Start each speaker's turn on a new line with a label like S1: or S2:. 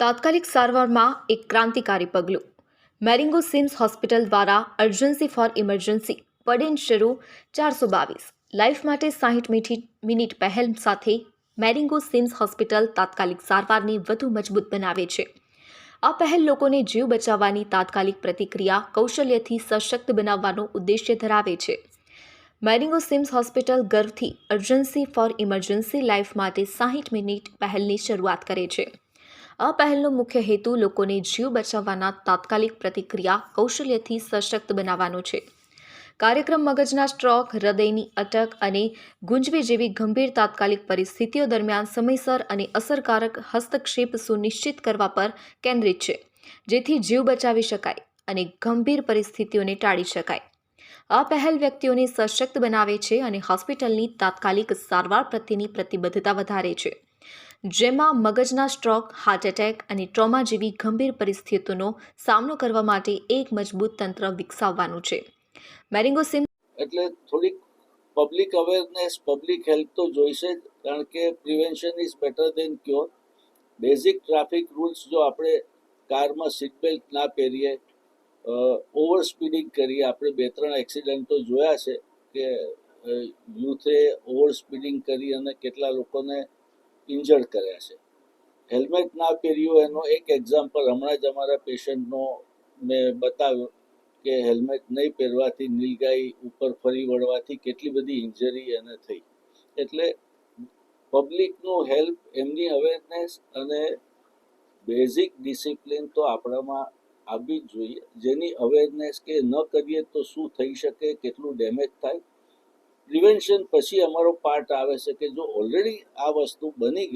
S1: તાત્કાલિક સારવારમાં એક ક્રાંતિકારી પગલું. મેરિંગો સિમ્સ હોસ્પિટલ દ્વારા અર્જન્સી ફોર ઇમરજન્સી, પડેન શરૂ, ચારસો બાવીસ. લાઈફ માટે સાહીઠ મિનિટ પહેલ સાથે મેરિંગો સિમ્સ હોસ્પિટલ તાત્કાલિક સારવારને વધુ મજબૂત બનાવે છે. આ પહેલ લોકોને જીવ બચાવવાની તાત્કાલિક પ્રતિક્રિયા કૌશલ્યથી સશક્ત બનાવવાનો ઉદ્દેશ્ય ધરાવે છે. મેરિંગો સિમ્સ હોસ્પિટલ ગર્વથી અર્જન્સી ફોર ઇમરજન્સી લાઈફ માટે સાહીઠ મિનિટ પહેલની શરૂઆત કરે છે. આ પહેલનો મુખ્ય હેતુ લોકોને જીવ બચાવવાના તાત્કાલિક પ્રતિક્રિયા કૌશલ્યથી સશક્ત બનાવવાનો છે. કાર્યક્રમ મગજના સ્ટ્રોક, હૃદયની અટક અને ગુંજવી જેવી ગંભીર તાત્કાલિક પરિસ્થિતિઓ દરમિયાન સમયસર અને અસરકારક હસ્તક્ષેપ સુનિશ્ચિત કરવા પર કેન્દ્રિત છે, જેથી જીવ બચાવી શકાય અને ગંભીર પરિસ્થિતિઓને ટાળી શકાય. આ પહેલ વ્યક્તિઓને સશક્ત બનાવે છે અને હોસ્પિટલની તાત્કાલિક સારવાર પ્રત્યેની પ્રતિબદ્ધતા વધારે છે. જેમાં મગજના સ્ટ્રોક હાર્ટ એટેક અને ટ્રોમા જેવી ગંભીર પરિસ્થિતિઓનો સામનો કરવા માટે એક મજબૂત તંત્ર વિકસાવવાનું છે. મેરિંગો સિમ
S2: એટલે થોડીક પબ્લિક અવેરનેસ પબ્લિક હેલ્થ તો જોઈશે જ, કારણ કે prevention is better than cure basic traffic rules જો આપણે કારમાં સીટ બેલ્ટ ના પહેરીએ ઓવર સ્પીડિંગ કરીએ, આપણે બે ત્રણ એક્સિડન્ટો જોયા છે કે યુથે ઓવર સ્પીડિંગ કરી અને કેટલા લોકોને ઇન્જર્ડ કર્યા છે. હેલ્મેટ ના પહેર્યું એનો એક એક્ઝામ્પલ હમણાં જ અમારા પેશન્ટનો મેં બતાવ્યો કે હેલ્મેટ નહીં પહેરવાથી નીલગાઈ ઉપર ફરી વળવાથી કેટલી બધી ઇન્જરી એને થઈ. એટલે પબ્લિકનું હેલ્પ એમની અવેરનેસ અને બેઝિક ડિસિપ્લિન તો આપણામાં આવવી જ જોઈએ. જેની અવેરનેસ કે ન કરીએ તો શું થઈ શકે, કેટલું ડેમેજ થાય પ્રિવેન્શન પછી અમારો પાર્ટ આવે છે કે જો ઓલરેડી આ વસ્તુ બની ગઈ